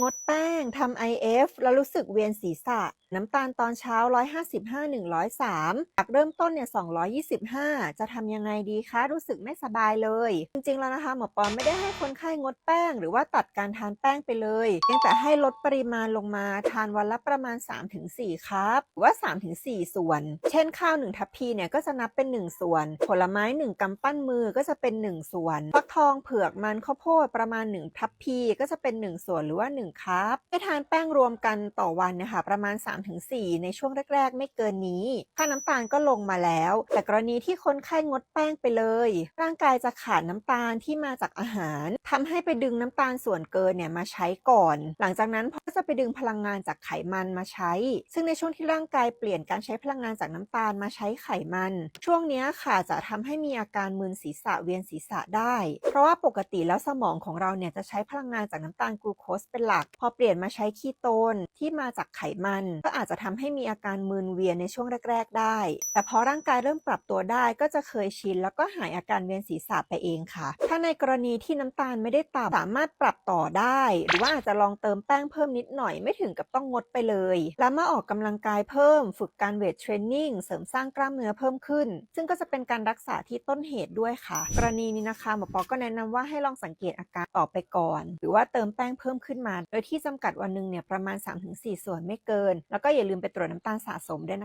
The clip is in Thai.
งดแป้งทำ IF แล้วรู้สึกเวียนศีรษะ น้ำตาลตอนเช้า 155 103จากเริ่มต้นเนี่ย225 จะทำยังไงดีคะ รู้สึกไม่สบายเลย จริงๆ แล้วนะคะ หมอปอไม่ได้ให้คนไข้งดแป้ง หรือว่าตัดการทานแป้งไปเลยเพียงแต่ให้ลดปริมาณลงมาทานวันละประมาณ 3-4 ครับหรือว่า 3-4 ส่วน เช่นข้าว 1 ทัพพีเนี่ยก็จะนับเป็น 1 ส่วน ผลไม้ 1กำปั้นมือก็จะเป็น 1 ส่วนฟักทองเผือกมันข้าวโพดประมาณ 1 ทัพพีก็จะเป็น 1 ส่วนหรือว่า1ครับให้ทานแป้งรวมกันต่อวันนะคะประมาณ 3-4 ในช่วงแรก ๆ ไม่เกินนี้ ค่าน้ำตาลก็ลงมาแล้ว แต่กรณีที่คนไข้งดแป้งไปเลย ร่างกายจะขาดน้ำตาลที่มาจากอาหารทำให้ไปดึงน้ำตาลส่วนเกินเนี่ยมาใช้ก่อน หลังจากนั้นก็จะไปดึงพลังงานจากไขมันมาใช้ ซึ่งในช่วงที่ร่างกายเปลี่ยนการใช้พลังงานจากน้ำตาลมาใช้ไขมัน ช่วงนี้ค่ะจะทำให้มีอาการมึนศีรษะเวียนศีรษะได้ เพราะว่าปกติแล้วสมองของเราเนี่ยจะใช้พลังงานจากน้ำตาลกลูโคสเป็นหลักพอเปลี่ยนมาใช้คีโตนที่มาจากไขมัน ก็อาจจะทำให้มีอาการมึนเวียนในช่วงแรก ๆ ได้ แต่พอร่างกายเริ่มปรับตัวได้ก็จะเคยชินแล้วก็หายอาการเวียนศีรษะไปเองค่ะ ถ้าในกรณีที่น้ำตาลไม่ได้ต่ำสามารถปรับต่อได้ หรือว่าอาจจะลองเติมแป้งเพิ่มนิดหน่อยไม่ถึงกับต้องงดไปเลย แล้วมาออกกำลังกายเพิ่ม ฝึกการเวทเทรนนิ่งเสริมสร้างกล้ามเนื้อเพิ่มขึ้น ซึ่งก็จะเป็นการรักษาที่ต้นเหตุด้วยค่ะ กรณีนี้นะคะหมอปอก็แนะนำว่าให้ลองสังเกตอาการต่อไปก่อน หรือว่าเติมแป้งเพิ่มขึ้นมาโดยที่จำกัดวันหนึ่งเนี่ยประมาณ 3-4 ส่วนไม่เกิน แล้วก็อย่าลืมไปตรวจน้ำตาลสะสมด้วยนะ